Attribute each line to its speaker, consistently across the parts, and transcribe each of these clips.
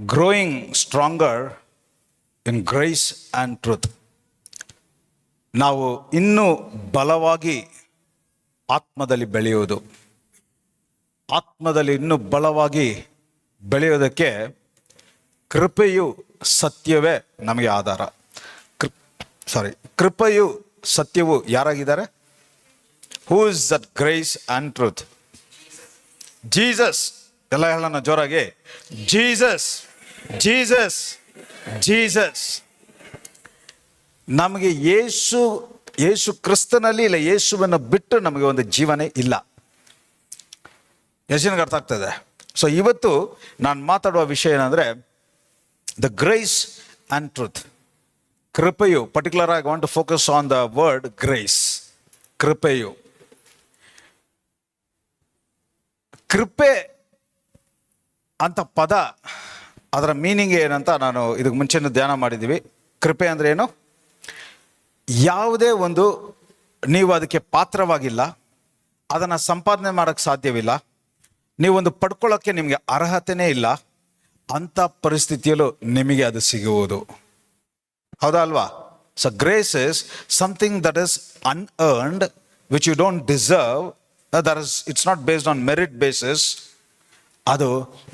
Speaker 1: Growing stronger in grace and truth ನಾವು ಇನ್ನೂ ಬಲವಾಗಿ ಆತ್ಮದಲ್ಲಿ ಬೆಳೆಯುವುದು. ಆತ್ಮದಲ್ಲಿ ಇನ್ನೂ ಬಲವಾಗಿ ಬೆಳೆಯೋದಕ್ಕೆ ಕೃಪೆಯು ಸತ್ಯವೇ ನಮಗೆ ಆಧಾರ. ಕೃ ಸಾರಿ ಕೃಪೆಯು ಸತ್ಯವು ಯಾರಾಗಿದ್ದಾರೆ? Who is that grace and truth Jesus ಎಲ್ಲ ಹೇಳೋಣ ಜೋರಾಗಿ. ಜೀಸಸ್ ಜೀಸಸ್ ಜೀಸಸ್ ನಮಗೆ ಯೇಸು ಯೇಸು ಕ್ರಿಸ್ತನಲ್ಲಿ ಇಲ್ಲ ಯೇಸುವನ್ನು ಬಿಟ್ಟು ನಮಗೆ ಒಂದು ಜೀವನೇ ಇಲ್ಲ. ಎಷ್ಟು ಅರ್ಥ ಆಗ್ತದೆ ಸೊ ಇವತ್ತು ನಾನು ಮಾತಾಡುವ ವಿಷಯ ಏನಂದರೆ ದ ಗ್ರೇಸ್ ಆ್ಯಂಡ್ ಟ್ರುತ್ ಕೃಪೆಯು ಪರ್ಟಿಕ್ಯುಲರ್ ಆಗಿ want to focus on the word grace ಕೃಪೆಯು. ಕೃಪೆ ಅಂತ ಪದ, ಅದರ ಮೀನಿಂಗ್ ಏನಂತ ನಾನು ಇದಕ್ಕೆ ಮುಂಚೆನೂ ಧ್ಯಾನ ಮಾಡಿದ್ದೀವಿ. ಕೃಪೆ ಅಂದರೆ ಏನು? ಯಾವುದೇ ಒಂದು ನೀವು ಅದಕ್ಕೆ ಪಾತ್ರವಾಗಿಲ್ಲ, ಅದನ್ನು ಸಂಪಾದನೆ ಮಾಡೋಕ್ಕೆ ಸಾಧ್ಯವಿಲ್ಲ, ನೀವೊಂದು ಪಡ್ಕೊಳ್ಳೋಕ್ಕೆ ನಿಮಗೆ ಅರ್ಹತೆನೇ ಇಲ್ಲ ಅಂಥ ಪರಿಸ್ಥಿತಿಯಲ್ಲೂ ನಿಮಗೆ ಅದು ಸಿಗುವುದು. ಹೌದಾ ಅಲ್ವಾ? So grace is something that is unearned which you don't deserve there is it's not based on merit basis ಅದು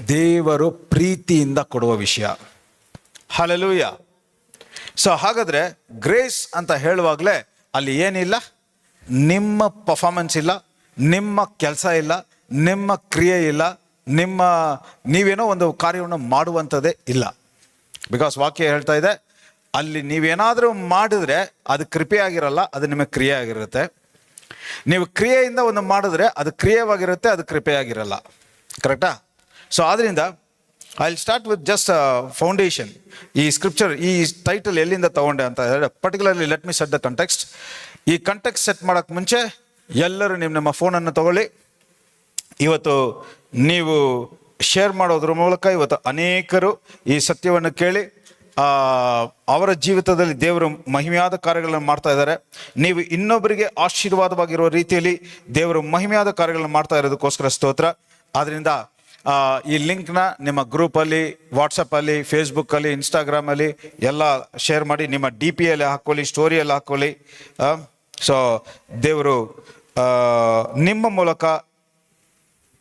Speaker 1: ದೇವರು ಪ್ರೀತಿಯಿಂದ ಕೊಡುವ ವಿಷಯ. ಹಲಲೂಯ ಸೊ ಹಾಗಾದರೆ ಗ್ರೇಸ್ ಅಂತ ಹೇಳುವಾಗಲೇ ಅಲ್ಲಿ ಏನಿಲ್ಲ? ನಿಮ್ಮ ಪರ್ಫಾರ್ಮೆನ್ಸ್ ಇಲ್ಲ, ನಿಮ್ಮ ಕೆಲಸ ಇಲ್ಲ, ನಿಮ್ಮ ಕ್ರಿಯೆ ಇಲ್ಲ, ನಿಮ್ಮ ನೀವೇನೋ ಒಂದು ಕಾರ್ಯವನ್ನು ಮಾಡುವಂಥದ್ದೇ ಇಲ್ಲ. ಬಿಕಾಸ್ ವಾಕ್ಯ ಹೇಳ್ತಾ ಇದೆ, ಅಲ್ಲಿ ನೀವೇನಾದರೂ ಮಾಡಿದ್ರೆ ಅದು ಕೃಪೆ ಆಗಿರಲ್ಲ ಅದು ನಿಮಗೆ ಕ್ರಿಯೆ ಆಗಿರುತ್ತೆ ನೀವು ಕ್ರಿಯೆಯಿಂದ ಒಂದು ಮಾಡಿದ್ರೆ ಅದು ಕ್ರಿಯೆವಾಗಿರುತ್ತೆ ಅದು ಕೃಪೆಯಾಗಿರಲ್ಲ. ಕರೆಕ್ಟಾ ಸೊ ಆದ್ದರಿಂದ I start with just foundation ಈ ಸ್ಕ್ರಿಪ್ಚರ್ ಈ ಟೈಟಲ್ ಎಲ್ಲಿಂದ ತಗೊಂಡೆ ಅಂತ ಹೇಳಿದ್ರೆ particularly let me set the context ಈ ಕಂಟೆಕ್ಸ್ಟ್ ಸೆಟ್ ಮಾಡೋಕ್ಕೆ ಮುಂಚೆ, ಎಲ್ಲರೂ ನಿಮ್ಮ ನಮ್ಮ ಫೋನನ್ನು ತಗೊಳ್ಳಿ. ಇವತ್ತು ನೀವು ಶೇರ್ ಮಾಡೋದ್ರ ಮೂಲಕ ಇವತ್ತು ಅನೇಕರು ಈ ಸತ್ಯವನ್ನು ಕೇಳಿ ಅವರ ಜೀವಿತದಲ್ಲಿ ದೇವರು ಮಹಿಮೆಯಾದ ಕಾರ್ಯಗಳನ್ನು ಮಾಡ್ತಾ ಇದ್ದಾರೆ. ನೀವು ಇನ್ನೊಬ್ಬರಿಗೆ ಆಶೀರ್ವಾದವಾಗಿರುವ ರೀತಿಯಲ್ಲಿ ದೇವರು ಮಹಿಮೆಯಾದ ಕಾರ್ಯಗಳನ್ನು ಮಾಡ್ತಾ ಇರೋದಕ್ಕೋಸ್ಕರ ಸ್ತೋತ್ರ. ಆದ್ದರಿಂದ ಈ ಲಿಂಕ್ನ ನಿಮ್ಮ ಗ್ರೂಪಲ್ಲಿ, ವಾಟ್ಸಪ್ಪಲ್ಲಿ, ಫೇಸ್ಬುಕ್ಕಲ್ಲಿ, ಇನ್ಸ್ಟಾಗ್ರಾಮಲ್ಲಿ ಎಲ್ಲ ಶೇರ್ ಮಾಡಿ, ನಿಮ್ಮ ಡಿ ಪಿಯಲ್ಲಿ ಹಾಕ್ಕೊಳ್ಳಿ, ಸ್ಟೋರಿಯಲ್ಲಿ ಹಾಕ್ಕೊಳ್ಳಿ. ಸೊ, ದೇವರು ನಿಮ್ಮ ಮೂಲಕ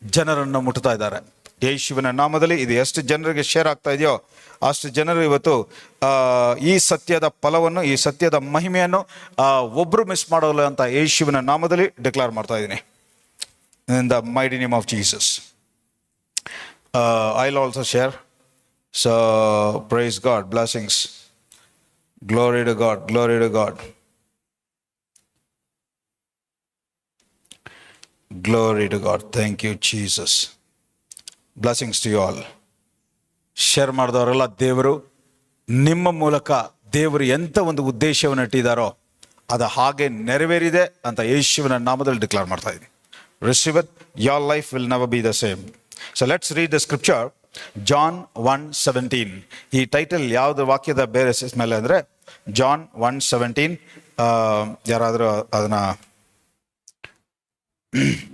Speaker 1: ಜನರನ್ನು ಮುಟ್ತಾ ಇದ್ದಾರೆ. ಯೇಸುವಿನ ನಾಮದಲ್ಲಿ ಇದು ಎಷ್ಟು ಜನರಿಗೆ ಶೇರ್ ಆಗ್ತಾ ಇದೆಯೋ ಅಷ್ಟು ಜನರು ಇವತ್ತು ಈ ಸತ್ಯದ ಫಲವನ್ನು, ಈ ಸತ್ಯದ ಮಹಿಮೆಯನ್ನು ಒಬ್ಬರು ಮಿಸ್ ಮಾಡೋಲ್ಲ ಅಂತ ಯೇಸುವಿನ ನಾಮದಲ್ಲಿ ಡಿಕ್ಲೇರ್ ಮಾಡ್ತಾ ಇದ್ದೀನಿ. In the mighty name of Jesus I also share so praise God blessings glory to God glory to God Glory to God. Thank you, Jesus. Blessings to you all. Share ಮಾಡಿದವರೆಲ್ಲ ದೇವರು ನಿಮ್ಮ ಮೂಲಕ ದೇವರು ಎಂಥ ಒಂದು ಉದ್ದೇಶವನ್ನು ಇಟ್ಟಿದ್ದಾರೋ ಅದು ಹಾಗೆ ನೆರವೇರಿದೆ ಅಂತ ಯೇಸುವಿನ ನಾಮದಲ್ಲಿ ಡಿಕ್ಲೇರ್ ಮಾಡ್ತಾ ಇದ್ದೀನಿ. Receive it, your life will never be the same. So let's read the scripture John one seventeen ಈ ಟೈಟಲ್ ಯಾವುದು ವಾಕ್ಯದ ಬೇರೆ ಮೇಲೆ ಅಂದರೆ ಜಾನ್ ಒನ್ ಸೆವೆಂಟೀನ್ ಯಾರಾದರೂ ಅದನ್ನ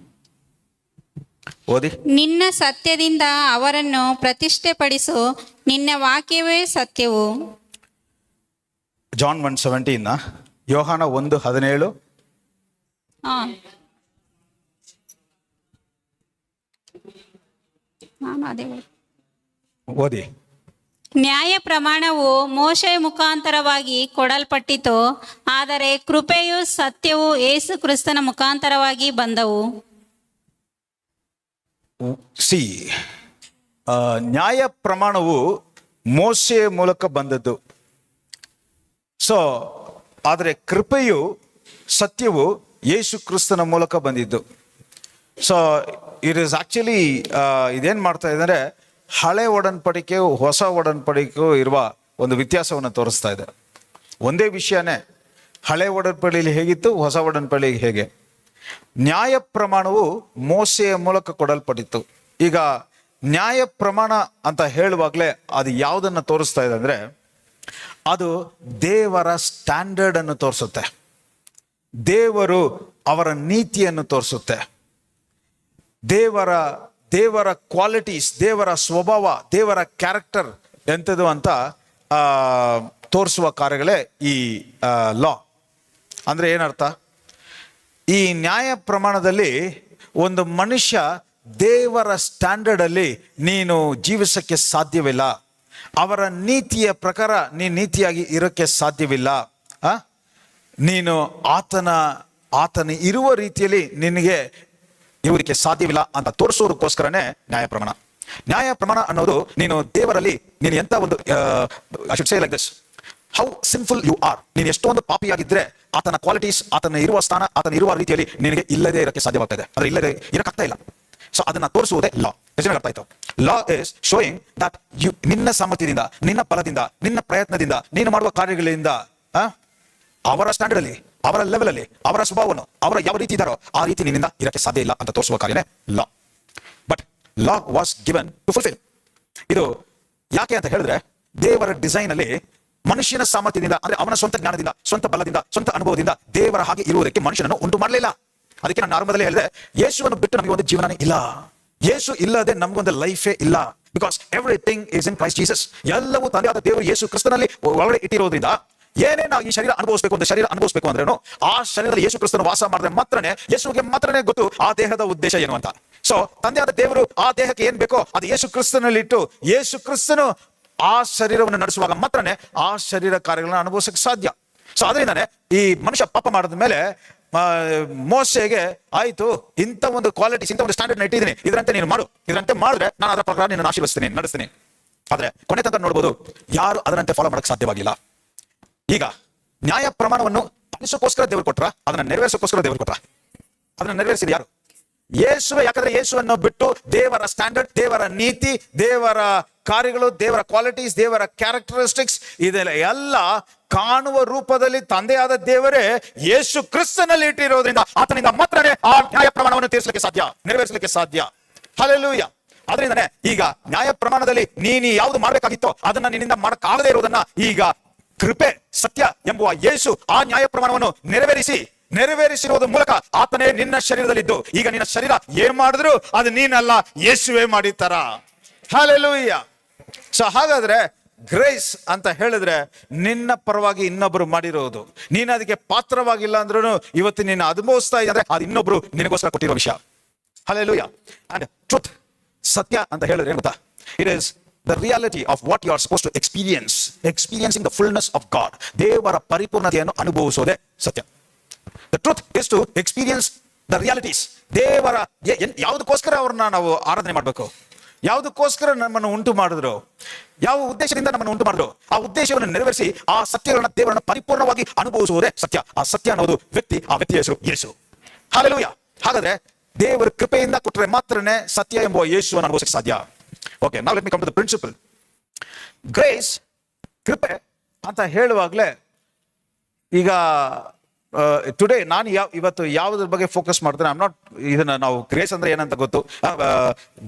Speaker 1: ಓದಿ.
Speaker 2: ನಿನ್ನ ಸತ್ಯದಿಂದ ಅವರನ್ನು ಪ್ರತಿಷ್ಠೆಪಡಿಸು. ನಿನ್ನ ವಾಕ್ಯವೇ ಸತ್ಯವು.
Speaker 1: ಜಾನ್ ಒನ್ ಸೆವೆಂಟೀನ್ ಯೋಹಾನ ಒಂದು ಹದಿನೇಳು.
Speaker 2: ಓದಿ. ನ್ಯಾಯ ಪ್ರಮಾಣವು ಮೋಶೆ ಮುಖಾಂತರವಾಗಿ ಕೊಡಲ್ಪಟ್ಟಿತು ಆದರೆ ಕೃಪೆಯು ಸತ್ಯವು ಏಸು ಕ್ರಿಸ್ತನ ಮುಖಾಂತರವಾಗಿ ಬಂದವು.
Speaker 1: ಸಿ ನ್ಯಾಯ ಪ್ರಮಾಣವು ಮೋಸೆಯ ಮೂಲಕ ಬಂದದ್ದು. ಸೊ ಆದರೆ ಕೃಪೆಯು ಸತ್ಯವು ಯೇಸು ಕ್ರಿಸ್ತನ ಮೂಲಕ ಬಂದಿದ್ದು. ಸೊ ಇಟ್ ಇಸ್ ಆಕ್ಚುಲಿ ಇದೇನು ಮಾಡ್ತಾ ಇದ್ದಾರೆ? ಹಳೆ ಒಡನ್ಪಡಿಕೆ ಹೊಸ ಒಡನ್ಪಡಿಕೆಯು ಇರುವ ಒಂದು ವ್ಯತ್ಯಾಸವನ್ನು ತೋರಿಸ್ತಾ ಇದೆ. ಒಂದೇ ವಿಷಯನೇ, ಹಳೆ ಒಡನ್ಪಡಿಯಲ್ಲಿ ಹೇಗಿತ್ತು, ಹೊಸ ಒಡನ್ಪಡಿಗೆ ಹೇಗೆ? ನ್ಯಾಯ ಪ್ರಮಾಣವು ಮೋಸೆಯ ಮೂಲಕ ಕೊಡಲ್ಪಟ್ಟಿತ್ತು. ಈಗ, ನ್ಯಾಯ ಪ್ರಮಾಣ ಅಂತ ಹೇಳುವಾಗಲೇ ಅದು ಯಾವುದನ್ನು ತೋರಿಸ್ತಾ ಇದೆ ಅಂದರೆ, ಅದು ದೇವರ ಸ್ಟ್ಯಾಂಡರ್ಡನ್ನು ತೋರಿಸುತ್ತೆ. ದೇವರು ಅವರ ನೀತಿಯನ್ನು ತೋರಿಸುತ್ತೆ. ದೇವರ ದೇವರ ಕ್ವಾಲಿಟೀಸ್ ದೇವರ ಸ್ವಭಾವ, ದೇವರ ಕ್ಯಾರೆಕ್ಟರ್ ಎಂಥದ್ದು ಅಂತ ತೋರಿಸುವ ಕಾರ್ಯಗಳೇ ಈ ಲಾ ಅಂದರೆ ಏನರ್ಥ? ಈ ನ್ಯಾಯ ಪ್ರಮಾಣದಲ್ಲಿ ಒಂದು ಮನುಷ್ಯ ದೇವರ ಸ್ಟ್ಯಾಂಡರ್ಡಲ್ಲಿ ನೀನು ಜೀವಿಸಕ್ಕೆ ಸಾಧ್ಯವಿಲ್ಲ. ಅವರ ನೀತಿಯ ಪ್ರಕಾರ ನೀ ನೀತಿಯಾಗಿ ಇರೋಕ್ಕೆ ಸಾಧ್ಯವಿಲ್ಲ? ನೀನು ಆತನ ಆತನ ಇರುವ ರೀತಿಯಲ್ಲಿ ನಿನಗೆ ಇರುವುದಕ್ಕೆ ಸಾಧ್ಯವಿಲ್ಲ ಅಂತ ತೋರಿಸೋದಕ್ಕೋಸ್ಕರನೇ ನ್ಯಾಯ ಪ್ರಮಾಣ. ನ್ಯಾಯ ಪ್ರಮಾಣ ಅನ್ನೋದು ನೀನು ದೇವರಲ್ಲಿ, ನೀನು ಎಂತ ಒಂದು I should say like this how simple you are ನೀನು ಎಷ್ಟೊಂದು ಪಾಪಿಯಾಗಿದ್ರೆ ಆತನ ಕ್ವಾಲಿಟೀಸ್ ಆತನ ಇರುವ ಸ್ಥಾನ, ಆತನ ಇರುವ ರೀತಿಯಲ್ಲಿ ನಿನಗೆ ಇಲ್ಲದೆ ಇರಕ್ಕೆ ಸಾಧ್ಯವಾಗ್ತಾ ಇದೆ. ಅಂದ್ರೆ ಇಲ್ಲದೆ ಇರಕ್ಕಾಗ್ತಾ ಇಲ್ಲ. ಸೊ ಅದನ್ನ ತೋರಿಸುವುದೇ ಲಾ ಅರ್ಥ ಆಯ್ತು law is showing that you ನಿನ್ನ ಸಾಮರ್ಥ್ಯದಿಂದ, ನಿನ್ನ ಫಲದಿಂದ ನಿನ್ನ ಪ್ರಯತ್ನದಿಂದ, ನೀನು ಮಾಡುವ ಕಾರ್ಯಗಳಿಂದ ಅವರ ಸ್ಟ್ಯಾಂಡರ್ಡ್ ಅಲ್ಲಿ ಅವರ ಲೆವೆಲ್ ಅಲ್ಲಿ, ಅವರ ಸ್ವಭಾವವನ್ನು, ಅವರ ಯಾವ ರೀತಿ ಇದ್ದಾರೋ ಆ ರೀತಿ ನಿನ್ನಿಂದ ಇರಕ್ಕೆ ಸಾಧ್ಯ ಇಲ್ಲ ಅಂತ ತೋರಿಸುವ ಕಾರ್ಯನೇ law but law was given to fulfil ಇದು ಯಾಕೆ ಅಂತ ಹೇಳಿದ್ರೆ, ದೇವರ ಡಿಸೈನ್ ಅಲ್ಲಿ ಮನುಷ್ಯನ ಸಾಮರ್ಥ್ಯದಿಂದ, ಅಂದ್ರೆ ಅವನ ಸ್ವಂತ ಜ್ಞಾನದಿಂದ, ಸ್ವಂತ ಬಲದಿಂದ, ಸ್ವಂತ ಅನುಭವದಿಂದ ದೇವರ ಹಾಗೆ ಇರುವುದಕ್ಕೆ ಮನುಷ್ಯನನ್ನು ಉಂಟು ಮಾಡಲಿಲ್ಲ. ಅದಕ್ಕೆ ನಾನು ಆರಂಭದಲ್ಲಿ ಹೇಳಿದೆ, ಯೇಸುವನ್ನು ಬಿಟ್ಟು ನಮಗೆ ಒಂದು ಜೀವನನೇ ಇಲ್ಲ. ಯೇಸು ಇಲ್ಲದೆ ನಮಗೊಂದು ಲೈಫೇ ಇಲ್ಲ. Because everything is in Christ Jesus ಎಲ್ಲವೂ ತಂದೆಯಾದ ದೇವರು ಯೇಸು ಕ್ರಿಸ್ತನಲ್ಲಿ ಒಳಗಡೆ ಇಟ್ಟಿರೋದ್ರಿಂದ ಏನೇ ಈ ಶರೀರ ಅನುಭವಿಸಬೇಕು ಅಂತ ಶರೀರ ಅನುಭವಿಸಬೇಕು ಅಂದ್ರೇನು, ಆ ಶರೀರದಲ್ಲಿ ಯೇಸು ಕ್ರಿಸ್ತನ ವಾಸ ಮಾಡಿದ್ರೆ ಮಾತ್ರನೇ ಯೇಸುಗೆ ಮಾತ್ರನೇ ಗೊತ್ತು ಆ ದೇಹದ ಉದ್ದೇಶ ಏನು ಅಂತ. ಸೊ ತಂದೆಯಾದ ದೇವರು ಆ ದೇಹಕ್ಕೆ ಏನ್ ಬೇಕೋ ಅದು ಯೇಸು ಕ್ರಿಸ್ತನಲ್ಲಿ ಇಟ್ಟು ಯೇಸು ಕ್ರಿಸ್ತನು ಆ ಶರೀರವನ್ನು ನಡೆಸುವಾಗ ಮಾತ್ರನೇ ಆ ಶರೀರ ಕಾರ್ಯಗಳನ್ನ ಅನುಭವಿಸಕ್ಕೆ ಸಾಧ್ಯ. ಸೊ ಅದರಿಂದಾನೆ ಈ ಮನುಷ್ಯ ಪಾಪ ಮಾಡಿದ ಮೇಲೆ ಮೋಸೆಗೆ ಆಯ್ತು, ಇಂಥ ಒಂದು ಕ್ವಾಲಿಟೀಸ್ ಇಂಥ ಒಂದು ಸ್ಟ್ಯಾಂಡರ್ಡ್ ಇಟ್ಟಿದ್ದೀನಿ. ಇದರಂತೆ ನೀನು ಮಾಡು. ಇದರಂತೆ ಮಾಡಿದ್ರೆ ನಾನು ಅದರ ಪ್ರಕಾರ ನಿನ್ನ ಆಶೀರ್ವಸ್ತೀನಿ ನಡೆಸ್ತೀನಿ. ಆದ್ರೆ ಕೊನೆ ತಂತ್ರ ನೋಡ್ಬೋದು, ಯಾರು ಅದರಂತೆ ಫಾಲೋ ಮಾಡಕ್ಕೆ ಸಾಧ್ಯವಾಗಿಲ್ಲ. ಈಗ ನ್ಯಾಯ ಪ್ರಮಾಣವನ್ನು ಪಾಲಿಸೋಕ್ಕೋಸ್ಕರ ದೇವರು ಕೊಟ್ರ, ಅದನ್ನ ನೆರವೇರಿಸೋಕ್ಕೋಸ್ಕರ ದೇವರು ಕೊಟ್ರ? ಅದನ್ನ ನೆರವೇರಿಸಿದ ಯಾರು? ಯೇಸುವೆ, ಯಾಕಂದ್ರೆ ಯೇಸುವನ್ನು ಬಿಟ್ಟು ದೇವರ ಸ್ಟ್ಯಾಂಡರ್ಡ್ ದೇವರ ನೀತಿ, ದೇವರ ಕಾರ್ಯಗಳು, ದೇವರ ಕ್ವಾಲಿಟೀಸ್ ದೇವರ ಕ್ಯಾರೆಕ್ಟರಿಸ್ಟಿಕ್ಸ್ ಇದೆಲ್ಲ ಎಲ್ಲ ಕಾಣುವ ರೂಪದಲ್ಲಿ ತಂದೆಯಾದ ದೇವರೇ ಯೇಸು ಕ್ರಿಸ್ತನಲ್ಲಿ ಇಟ್ಟಿರೋದ್ರಿಂದ ಆತನಿಂದ ಮಾತ್ರನೇ ಆ ನ್ಯಾಯ ಪ್ರಮಾಣವನ್ನು ತೀರಿಸಲಿಕ್ಕೆ ಸಾಧ್ಯ, ನೆರವೇರಿಸಲಿಕ್ಕೆ ಸಾಧ್ಯ. ಹಲೆಲೂಯ ಅದರಿಂದನೇ ಈಗ ನ್ಯಾಯ ಪ್ರಮಾಣದಲ್ಲಿ ನೀನು ಯಾವ್ದು ಮಾಡಬೇಕಾಗಿತ್ತೋ ಅದನ್ನ ನಿನ್ನಿಂದ ಮಾಡಕ್ಕಾಗದೇ ಇರೋದನ್ನ ಈಗ ಕೃಪೆ, ಸತ್ಯ ಎಂಬುವ ಯೇಸು ಆ ನ್ಯಾಯ ಪ್ರಮಾಣವನ್ನು ನೆರವೇರಿಸಿ ನೆರವೇರಿಸಿರುವುದರ ಮೂಲಕ ಆತನೇ ನಿನ್ನ ಶರೀರದಲ್ಲಿದ್ದು. ಈಗ ನಿನ್ನ ಶರೀರ ಏನ್ ಮಾಡಿದ್ರು ಅದು ನೀನಲ್ಲ, ಯೇಸುವೆ ಮಾಡಿತರ ಹಾಲೆಲೂಯ್ಯ ಸೊ ಹಾಗಾದ್ರೆ ಗ್ರೇಸ್ ಅಂತ ಹೇಳಿದ್ರೆ ನಿನ್ನ ಪರವಾಗಿ ಇನ್ನೊಬ್ರು ಮಾಡಿರೋದು. ನೀನು ಅದಕ್ಕೆ ಪಾತ್ರವಾಗಿಲ್ಲ ಅಂದ್ರೂ ಇವತ್ತು ನೀನು ಅನುಭವಿಸ್ತಾ ಇದ್ರೆ ಅದು ಇನ್ನೊಬ್ರು ನಿನಗೋಸ್ಕರ ಕೊಟ್ಟಿರೋ ವಿಷಯ. ಹಲೆಲೂಯ ಅಂಡ್ ಟ್ರೂತ್ ಸತ್ಯ ಅಂತ ಹೇಳಿದ್ರೆ ಗೊತ್ತಾ? It is the reality of what you are suppose to experience experiencing the fullness of God ದೇವರ ಪರಿಪೂರ್ಣತೆಯನ್ನು ಅನುಭವಿಸೋದೇ ಸತ್ಯ. The truth is to experience the realities ದೇವರ ಯಾವುದಕ್ಕೋಸ್ಕರ ಅವ್ರನ್ನ ನಾವು ಆರಾಧನೆ ಮಾಡಬೇಕು? ಯಾವುದಕ್ಕೋಸ್ಕರ ನಮ್ಮನ್ನು ಉಂಟು ಮಾಡಿದ್ರು? ಯಾವ ಉದ್ದೇಶದಿಂದ ನಮ್ಮನ್ನು ಉಂಟು ಮಾಡಿದ್ರು? ಆ ಉದ್ದೇಶವನ್ನು ನೆರವೇರಿಸಿ ಆ ಸತ್ಯಗಳನ್ನ ದೇವರನ್ನ ಪರಿಪೂರ್ಣವಾಗಿ ಅನುಭವಿಸುವುದೇ ಸತ್ಯ. ಆ ಸತ್ಯ ಅನ್ನೋದು ವ್ಯಕ್ತಿ, ಆ ವ್ಯಕ್ತಿಯ ಹೆಸರು ಯೇಸು. ಹಾಲೆಲೂಯ ಹಾಗಾದ್ರೆ ದೇವರ ಕೃಪೆಯಿಂದ ಕೊಟ್ಟರೆ ಮಾತ್ರನೇ ಸತ್ಯ ಎಂಬುವ ಯೇಸುವನ್ನು ಅನುಭವಿಸಕ್ಕೆ ಸಾಧ್ಯ. ಓಕೆ ನಾವು let me come to the principle grace ಕೃಪೆ ಅಂತ ಹೇಳುವಾಗಲೇ ಈಗ ಟುಡೇ ನಾನು ಯಾವ, ಇವತ್ತು ಯಾವುದ್ರ ಬಗ್ಗೆ ಫೋಕಸ್ ಮಾಡ್ತೇನೆ? ಐಮ್ ನಾಟ್ ಇದನ್ನ ನಾವು ಗ್ರೇಸ್ ಅಂದ್ರೆ ಏನಂತ ಗೊತ್ತು?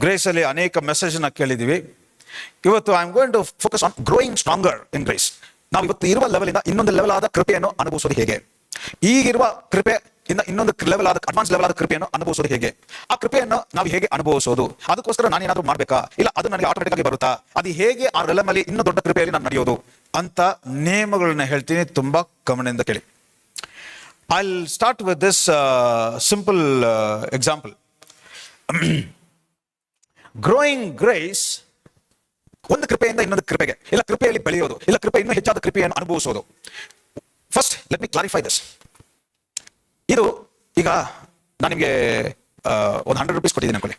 Speaker 1: ಗ್ರೇಸ್ ಅಲ್ಲಿ ಅನೇಕ ಮೆಸೇಜ್ನ ಕೇಳಿದೀವಿ. ಇವತ್ತು I am going to focus on growing stronger in grace ನಾವು ಇವತ್ತು ಇರುವ ಲೆವೆಲಿಂದ ಇನ್ನೊಂದು ಲೆವೆಲ್ ಆದ ಕೃಪೆಯನ್ನು ಅನುಭವಿಸೋದು ಹೇಗೆ? ಈಗಿರುವ ಕೃಪೆ ಇಂದ ಇನ್ನೊಂದು ಲೆವೆಲ್ ಆದ ಅಡ್ವಾನ್ಸ್ ಲೆವೆಲ್ ಆದ ಕೃಪೆಯನ್ನು ಅನುಭವಿಸೋದು ಹೇಗೆ? ಆ ಕೃಪೆಯನ್ನು ನಾವು ಹೇಗೆ ಅನುಭವಿಸೋದು? ಅದಕ್ಕೋಸ್ಕರ ನಾನು ಏನಾದರೂ ಮಾಡಬೇಕಾ? ಇಲ್ಲ, ಅದು ನನಗೆ ಆಟೋಮೆಟಿಕ್ ಆಗಿ ಬರುತ್ತಾ? ಅದು ಹೇಗೆ ಆ ಅಲ್ಲಿ ಇನ್ನೂ ದೊಡ್ಡ ಕೃಪೆಯಲ್ಲಿ ನಾನು ನಡೆಯೋದು? ಅಂತ ನಿಯಮಗಳನ್ನ ಹೇಳ್ತೀನಿ, ತುಂಬಾ ಗಮನದಿಂದ ಕೇಳಿ. I start with this simple example growing grace ಒಂದು ಕೃಪೆಯಿಂದ ಇನ್ನೊಂದು ಕೃಪೆಗೆ, ಇಲ್ಲ ಕೃಪೆಯಲ್ಲಿ ಬೆಳೆಯೋದು, ಇಲ್ಲ ಕೃಪೆ ಇನ್ನೂ ಹೆಚ್ಚಾದ ಕೃಪೆಯನ್ನು ಅನುಭವಿಸೋದು. First let me clarify this ಇದು ಈಗ ನಾನು ನಿಮಗೆ ಒಂದು ಹಂಡ್ರೆಡ್ ರುಪೀಸ್ ಕೊಟ್ಟಿದ್ದೀನಿ ಅನ್ಕೊಳ್ಳಿ.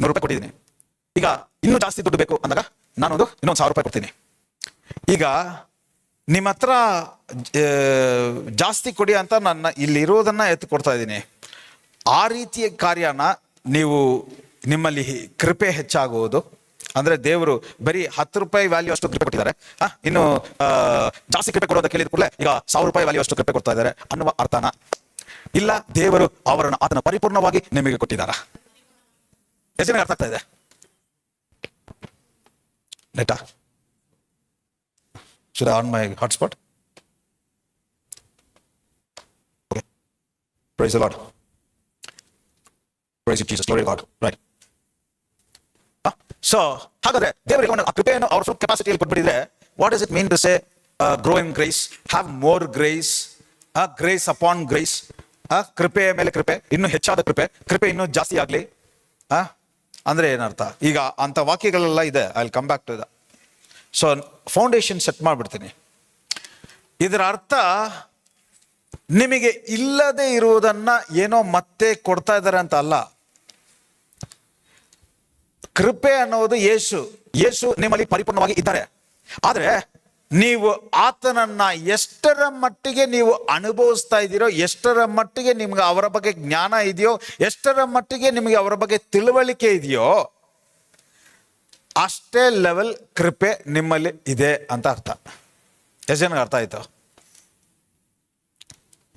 Speaker 1: ನೂರು ರೂಪಾಯಿ ಕೊಟ್ಟಿದ್ದೀನಿ. ಈಗ ಇನ್ನೂ ಜಾಸ್ತಿ ದುಡ್ಡು ಬೇಕು ಅಂದಾಗ ನಾನೊಂದು ಇನ್ನೊಂದು ಸಾವಿರ ರೂಪಾಯಿ ಕೊಡ್ತೀನಿ. ಈಗ ನಿಮ್ಮ ಹತ್ರ ಜಾಸ್ತಿ ಕೊಡಿ ಅಂತ ನನ್ನ ಇಲ್ಲಿರೋದನ್ನು ಎತ್ತು ಕೊಡ್ತಾ ಇದ್ದೀನಿ. ಆ ರೀತಿಯ ಕಾರ್ಯನ ನೀವು ನಿಮ್ಮಲ್ಲಿ ಕೃಪೆ ಹೆಚ್ಚಾಗುವುದು. ಅಂದರೆ ದೇವರು ಬರೀ ಹತ್ತು ರೂಪಾಯಿ ವ್ಯಾಲ್ಯೂ ಅಷ್ಟು ಕೃಪೆ ಕೊಟ್ಟಿದ್ದಾರೆ. ಇನ್ನು ಜಾಸ್ತಿ ಕೃಪೆ ಕೊಡೋದಕ್ಕೆ ಕೇಳಿದ ಕೂಡಲೇ ಈಗ ಸಾವಿರ ರೂಪಾಯಿ ವ್ಯಾಲ್ಯೂ ಅಷ್ಟು ಕೃಪೆ ಕೊಡ್ತಾ ಇದ್ದಾರೆ ಅನ್ನುವ ಅರ್ಥನ ಇಲ್ಲ ದೇವರು ಅವರನ್ನು ಆತನ ಪರಿಪೂರ್ಣವಾಗಿ ನಿಮಗೆ ಕೊಟ್ಟಿದ್ದಾರ ಎಷ್ಟು ಅರ್ಥ ಆಗ್ತಾ ಇದೆ ನೆಟಾ Should on my? Okay. Praise the Lord. Praise you, Jesus. Glory to God. Right. So ಹಾಗಾದ್ರೆ ದೇವರಿಗೆ ಒಂದು ಆ ಕೃಪೆಯನ್ನು ಅವ್ರ ಫುಲ್ ಕೆಪಾಸಿಟಿಯಲ್ಲಿ ಕೊಟ್ಬಿಟ್ಟಿದ್ರೆ what is it mean to say grow in grace have more grace grace upon grace ಕೃಪೆಯ ಮೇಲೆ ಕೃಪೆ, ಇನ್ನು ಹೆಚ್ಚಾದ ಕೃಪೆ ಕೃಪೆ ಇನ್ನೂ ಜಾಸ್ತಿ ಆಗಲಿ. ಅಂದ್ರೆ ಏನರ್ಥ? ಈಗ ಅಂತ ವಾಕ್ಯಗಳೆಲ್ಲ ಇದೆ I will come back to the so foundation set ಮಾಡ್ಬಿಡ್ತೀನಿ. ಇದರ ಅರ್ಥ, ನಿಮಗೆ ಇಲ್ಲದೆ ಇರುವುದನ್ನ ಏನೋ ಮತ್ತೆ ಕೊಡ್ತಾ ಇದ್ದಾರೆ ಅಂತ ಅಲ್ಲ. ಕೃಪೆ ಅನ್ನೋದು ಯೇಸು ಯೇಸು ನಿಮ್ಮಲ್ಲಿ ಪರಿಪೂರ್ಣವಾಗಿ ಇದ್ದಾರೆ. ಆದ್ರೆ ನೀವು ಆತನನ್ನ ಎಷ್ಟರ ಮಟ್ಟಿಗೆ ನೀವು ಅನುಭವಿಸ್ತಾ ಇದ್ದೀರೋ, ಎಷ್ಟರ ಮಟ್ಟಿಗೆ ನಿಮ್ಗೆ ಅವರ ಬಗ್ಗೆ ಜ್ಞಾನ ಇದೆಯೋ, ಎಷ್ಟರ ಮಟ್ಟಿಗೆ ನಿಮಗೆ ಅವರ ಬಗ್ಗೆ ತಿಳುವಳಿಕೆ ಇದೆಯೋ, ಅಷ್ಟೇ ಲೆವೆಲ್ ಕೃಪೆ ನಿಮ್ಮಲ್ಲಿ ಇದೆ ಅಂತ ಅರ್ಥ. ಎಷ್ಟು ಜನಕ್ಕೆ ಅರ್ಥ ಆಯ್ತು?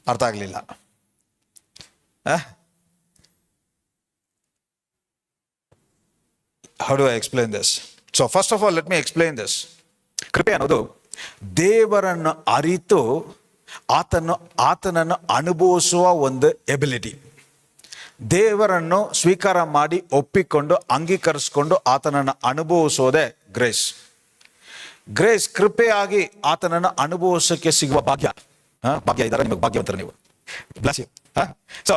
Speaker 1: ಅರ್ಥ ಆಗಲಿಲ್ಲ. How do I explain this so first of all let me explain this ಕೃಪೆ ಅನ್ನೋದು ದೇವರನ್ನು ಅರಿತು ಆತನು ಆತನನ್ನು ಅನುಭವಿಸುವ ಒಂದು ಎಬಿಲಿಟಿ ದೇವರನ್ನು ಸ್ವೀಕಾರ ಮಾಡಿ ಒಪ್ಪಿಕೊಂಡು, ಅಂಗೀಕರಿಸಿಕೊಂಡು ಆತನನ್ನು ಅನುಭವಿಸೋದೇ ಗ್ರೇಸ್ ಗ್ರೇಸ್ ಕೃಪೆಯಾಗಿ ಆತನನ್ನು ಅನುಭವಿಸೋಕೆ ಸಿಗುವ ಭಾಗ್ಯ? ಭಾಗ್ಯ ಇದ್ದಾರೆ, ನಿಮಗೆ ಭಾಗ್ಯವಂತರು ನೀವು. ಸೊ